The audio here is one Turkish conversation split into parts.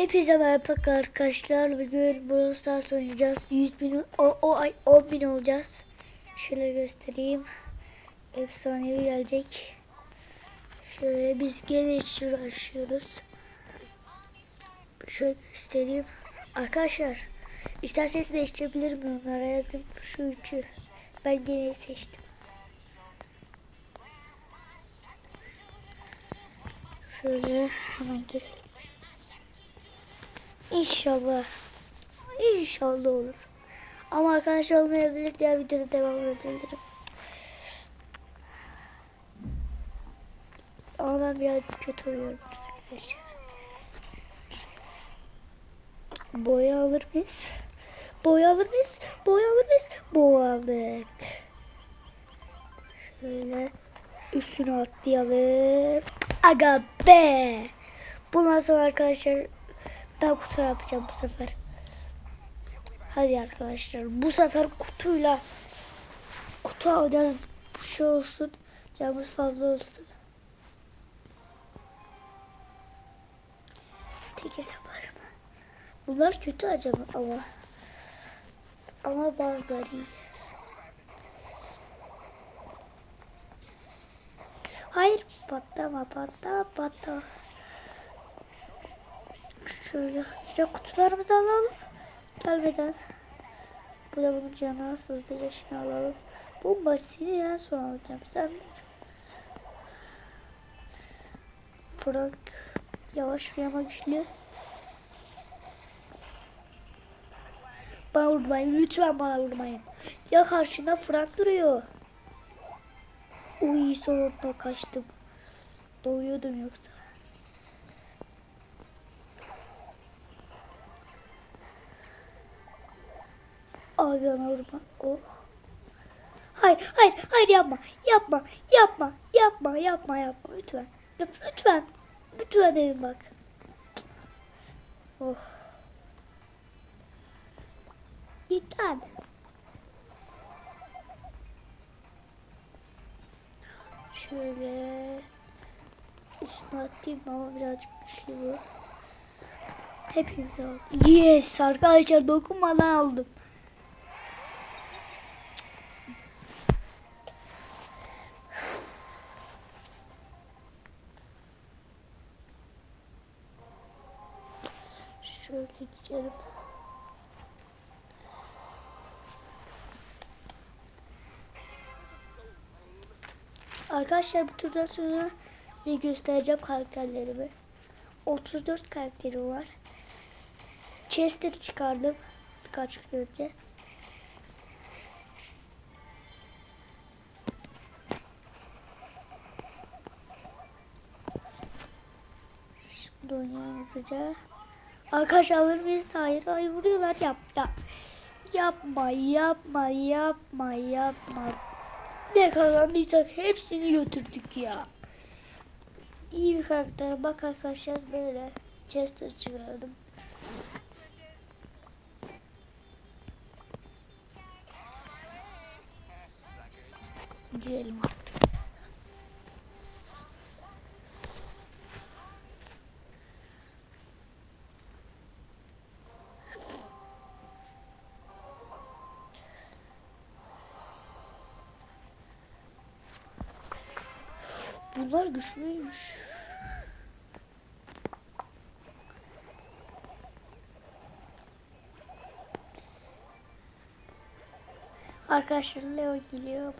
Hepinize merhaba arkadaşlar. Bugün Brawl Stars oynayacağız. 100 bin, o, o ay 10 bin olacağız. Şöyle göstereyim. Efsanevi gelecek. Şöyle biz gene hiç uğraşıyoruz. Şöyle göstereyim. Arkadaşlar isterseniz değiştirebilirim onlara yazdım şu üçü. Ben gene seçtim. Şöyle hemen girelim. İnşallah. İnşallah olur. Ama arkadaşlar olmayabilir. Diğer videoda devam edebilirim. Ama ben biraz kötü oynuyorum arkadaşlar. Boya alır mıyız? Boya alır mıyız? Boya alır mıyız? Boya aldık. Şöyle üstüne atlayalım. Aga be. Bundan sonra arkadaşlar ben kutu yapacağım bu sefer. Hadi arkadaşlar bu sefer kutuyla kutu alacağız. Bu şey olsun. Canımız fazla olsun. Tek hesap mı? Bunlar kötü acaba ama. Ama bazıları iyi. Hayır patlama patlama patlama. Şöyle hızlıca kutularımızı alalım. Gelmeden. Bu da bunun canı hızlıca şunu alalım. Bomba seni en son alacağım. Sen dur. Frank yavaş ve ama güçlü. Bana vurmayın. Lütfen bana vurmayın. Ya karşında Frank duruyor. Uy sonunda kaçtım. Doğuyordum yoksa. Abi bana vurma. Oh. Hayır, hayır, hayır yapma. Yapma, yapma, yapma, yapma, yapma. Lütfen. Yap, lütfen. Lütfen dedim bak. Oh. Lan. Şöyle üstüne atayım ama birazcık güçlü bu. Hepiniz aldım. Yes arkadaşlar dokunmadan aldım. Gidelim. Arkadaşlar bu turdan sonra size göstereceğim karakterlerimi. 34 karakterim var. Chester çıkardım birkaç gün önce. Şimdi oynayalım hızlıca. Arkadaşlar alır mıyız? Hayır. Hayır vuruyorlar. Yap, yap. Yapma, yapma, yapma, yapma. Ne kazandıysak hepsini götürdük ya. İyi bir karakter. Bak arkadaşlar böyle. Chester çıkardım. Girelim artık. Bunlar güçlüymüş. Arkadaşlar Leo geliyor.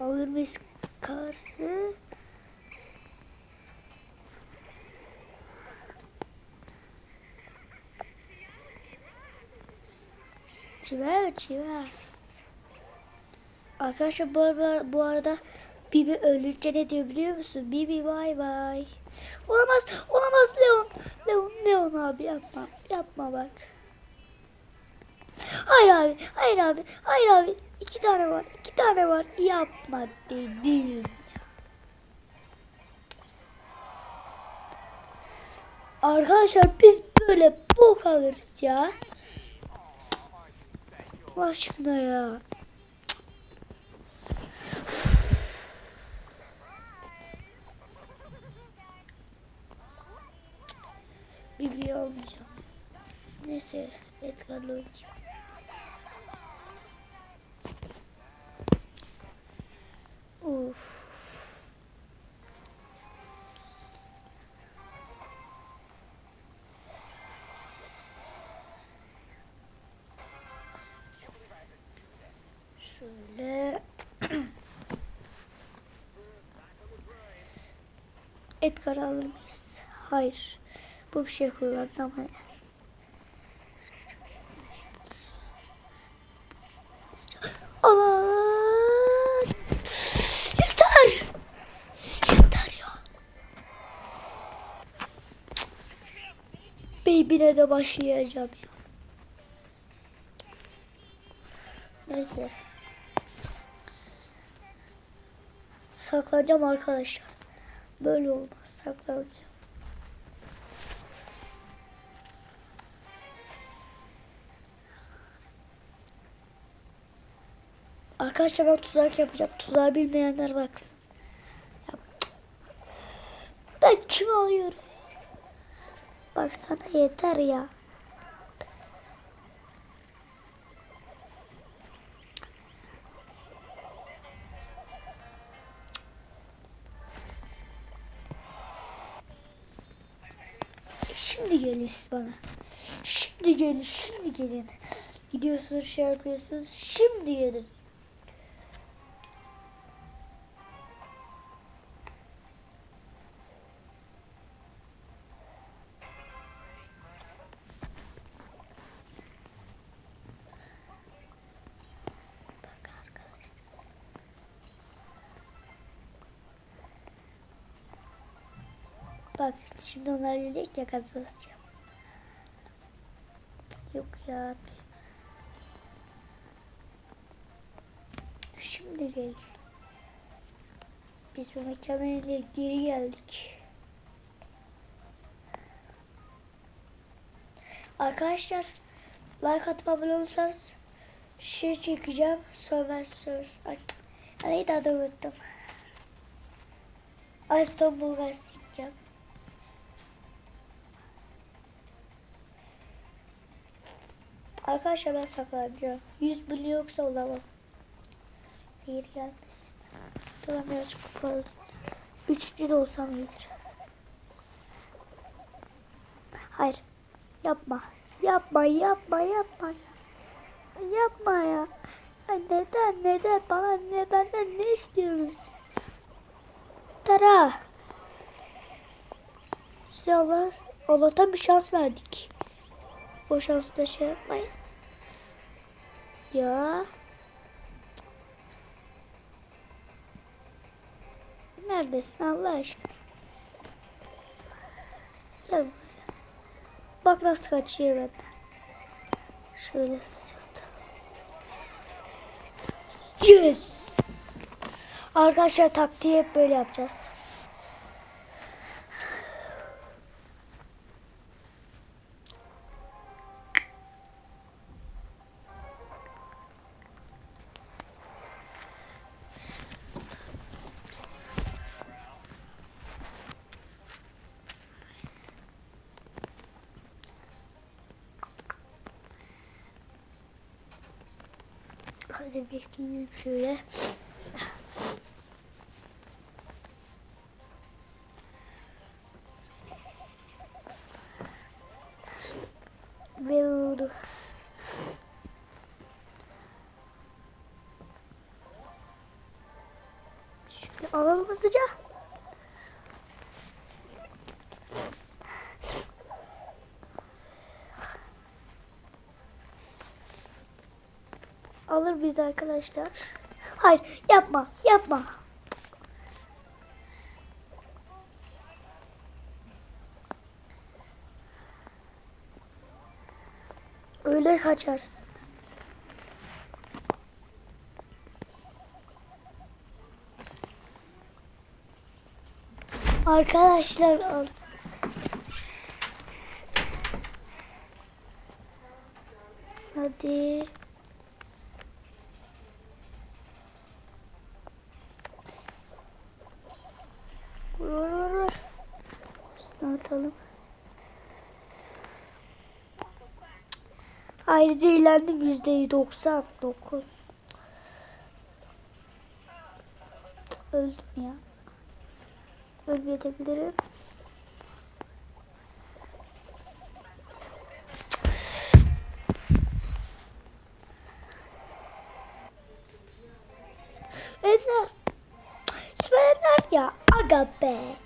Alır mıyız karşı? Çiver çiver. Arkadaşlar bu arada, bu arada Bibi ölünce ne diyor biliyor musun? Bibi bay bay. Olamaz, olamaz Leon. Leon, Leon abi yapma, yapma bak. Hayır abi, hayır abi, hayır abi. İki tane var, iki tane var. Yapma dedim. Arkadaşlar biz böyle bok alırız ya. Aşkına ya. Neyse Edgar'la oynayayım. Uf. Şöyle. Edgar alır mıyız? Hayır. Bu bir şey kullandı ama. Allah! Yeter! Yeter ya. Baby'ne de başlayacağım ya. Neyse. Saklanacağım arkadaşlar. Böyle olmaz. Saklanacağım. Arkadaşlar ben tuzak yapacağım. Tuzağı bilmeyenler baksın. Ben kimi alıyorum? Bak sana yeter ya. Şimdi gelin bana. Şimdi gelin, şimdi gelin. Gidiyorsunuz, şey yapıyorsunuz. Şimdi gelin. Bak şimdi onlar diyecek ya kazanacağım. Yok ya. Şimdi gel. Biz bu mekana ile geri geldik. Arkadaşlar like atıp abone olursanız şey çekeceğim. Survivor. Ay, neydi adı unuttum. Aston Bulgars Arkadaşlar ben saklanacağım. 100 bin yoksa olamam. Zehir gelmesin. Tamam birazcık kupalı. 3 lira olsam iyidir. Hayır. Yapma. Yapma yapma yapma. Yapma ya. ya neden neden bana ne benden ne istiyorsunuz? Tara. Size Allah, Allah'tan bir şans verdik. O şansı da şey yapmayın. Ya. Neredesin Allah aşkına? Gel buraya. Bak nasıl kaçıyor benden. Şöyle sıcakta. Yes! Arkadaşlar taktiği hep böyle yapacağız. Hadi bekleyelim şöyle. Alır biz arkadaşlar. Hayır yapma yapma. Öyle kaçarsın. Arkadaşlar. Hadi. Ayrıca eğlendim yüzde doksan dokuz. Öldüm ya. Ölmeyebilirim. Ender. Süper Ender ya. Aga be.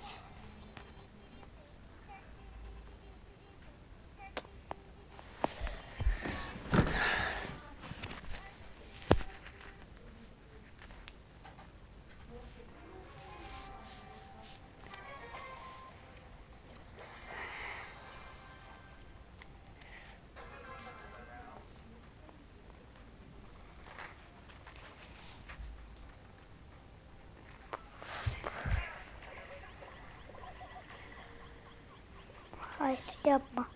Yapma.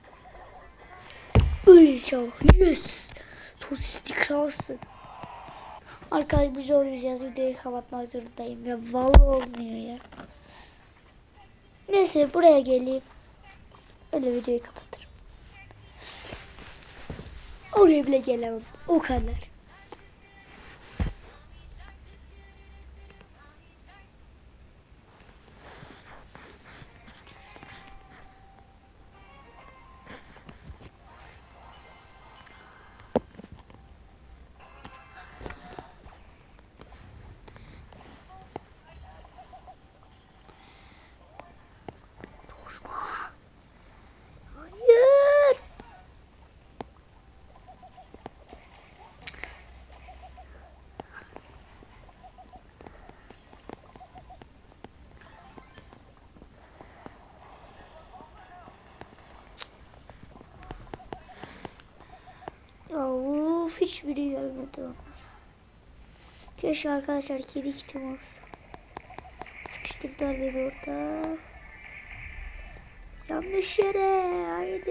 Öyle inşallah. Yes. Sosisli kralsın. Arkadaşlar biz oynayacağız. Videoyu kapatmak zorundayım. Ya vallahi olmuyor ya. Neyse buraya geleyim. Öyle videoyu kapatırım. Oraya bile gelemem. O kadar. Hiçbiri gelmedi onlar. Keşke arkadaşlar kedi kitim olsa. Sıkıştırdılar beni orada. Yanlış yere. Haydi.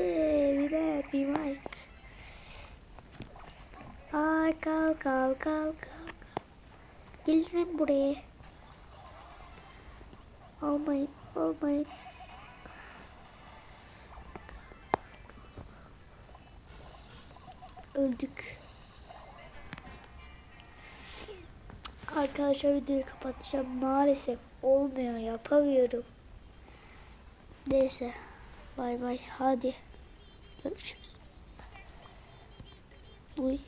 De bir mic. Ay kalk kalk kalk kalk. Gelin buraya. Almayın. Almayın. Öldük. Arkadaşlar videoyu kapatacağım. Maalesef olmuyor. Yapamıyorum. Neyse. Bay bay. Hadi. Görüşürüz. Uy.